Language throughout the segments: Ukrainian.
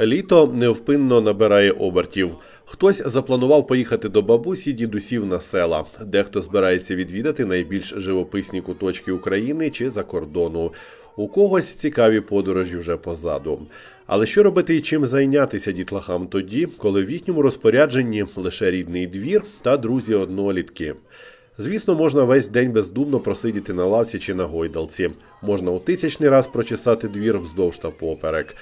Літо невпинно набирає обертів. Хтось запланував поїхати до бабусі дідусів на села. Дехто збирається відвідати найбільш живописні куточки України чи за кордону. У когось цікаві подорожі вже позаду. Але що робити і чим зайнятися дітлахам тоді, коли в їхньому розпорядженні лише рідний двір та друзі однолітки? Звісно, можна весь день бездумно просидіти на лавці чи на гойдалці. Можна у тисячний раз прочесати двір вздовж та поперек.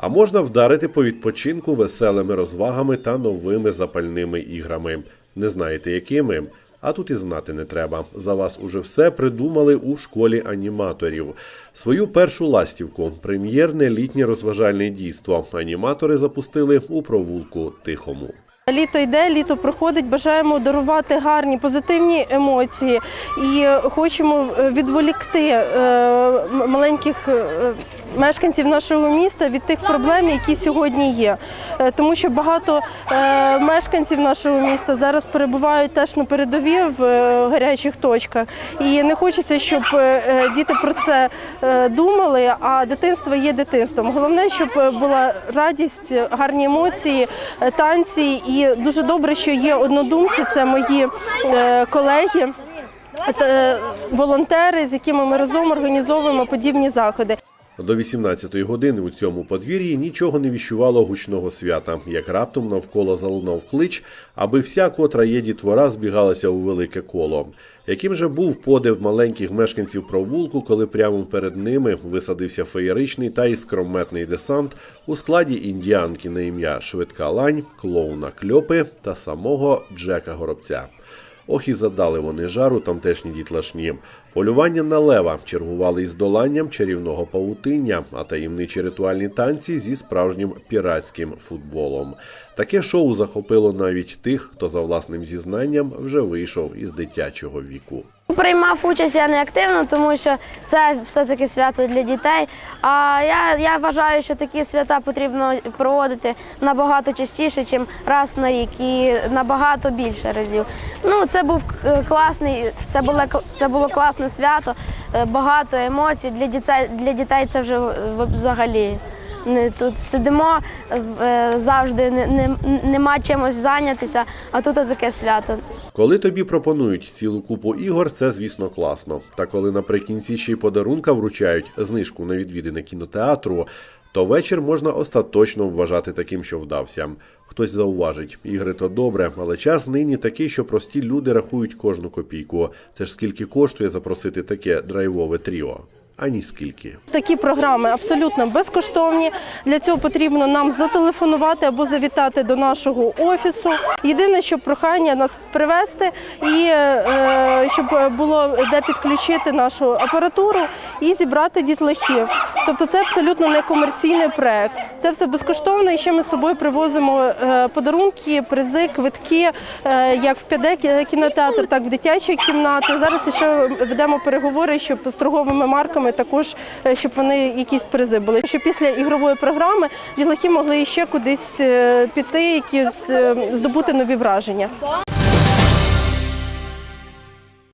А можна вдарити по відпочинку веселими розвагами та новими запальними іграми. Не знаєте якими? А тут і знати не треба. За вас уже все придумали у школі аніматорів. Свою першу ластівку прем'єрне літнє розважальне дійство. Аніматори запустили у провулку Тихому. Літо йде, літо проходить. Бажаємо дарувати гарні позитивні емоції і хочемо е, відволікти е, маленьких е, мешканців нашого міста від тих проблем, які сьогодні є. Тому що багато мешканців нашого міста зараз перебувають теж на передові в гарячих точках. І не хочеться, щоб діти про це думали. А дитинство є дитинством. Головне, щоб була радість, гарні емоції, танці. І дуже добре, що є однодумці. Це мої е, колеги. е, Волонтери, з якими ми разом організовуємо подібні заходи. До 18-ї години у цьому подвір'ї нічого не віщувало гучного свята, як раптом навколо залунав клич, аби вся, котра є дітвора, збігалася у велике коло. Яким же був подив маленьких мешканців провулку, коли прямо перед ними висадився феєричний та іскрометний десант у складі індіанки на ім'я Швидка Лань, клоуна Кльопи та самого Джека Горобця. Ох і задали вони жару тамтешні дітлашні. Полювання на лева чергували із доланням чарівного павутиння, а таємничі ритуальні танці зі справжнім піратським футболом. Таке шоу захопило навіть тих, хто за власним зізнанням вже вийшов із дитячого віку. Приймав участь я не активно, тому що це все-таки свято для дітей. А я, я вважаю, що такі свята потрібно проводити набагато частіше, ніж раз на рік, і набагато більше разів. Ну, це був класний, це було, це було класне свято, е, багато емоцій. Для дітей, для дітей це вже взагалі. Не тут сидимо е, завжди, не, не, нема чимось зайнятися, а тут таке свято. Коли тобі пропонують цілу купу ігор, це звісно класно. Та коли наприкінці ще й подарунка вручають знижку на відвідини кінотеатру, то вечір можна остаточно вважати таким, що вдався. Хтось зауважить, ігри то добре, але час нині такий, що прості люди рахують кожну копійку. Це ж скільки коштує запросити таке драйвове тріо? Ані скільки. Такі програми абсолютно безкоштовні. Для цього потрібно нам зателефонувати або завітати до нашого офісу. Єдине, що прохання нас привезти і е, щоб було де підключити нашу апаратуру і зібрати дітлахів. Тобто це абсолютно не комерційний проект. Це все безкоштовно. І ще ми з собою привозимо е, подарунки, призи, квитки, е, як в 5D кінотеатр, так і в дитячі кімнати. Зараз ще ведемо переговори, щоб з торговими марками також е, щоб вони якісь призи були. Щоб після ігрової програми дітлахи могли ще кудись піти, якісь здобути нові враження.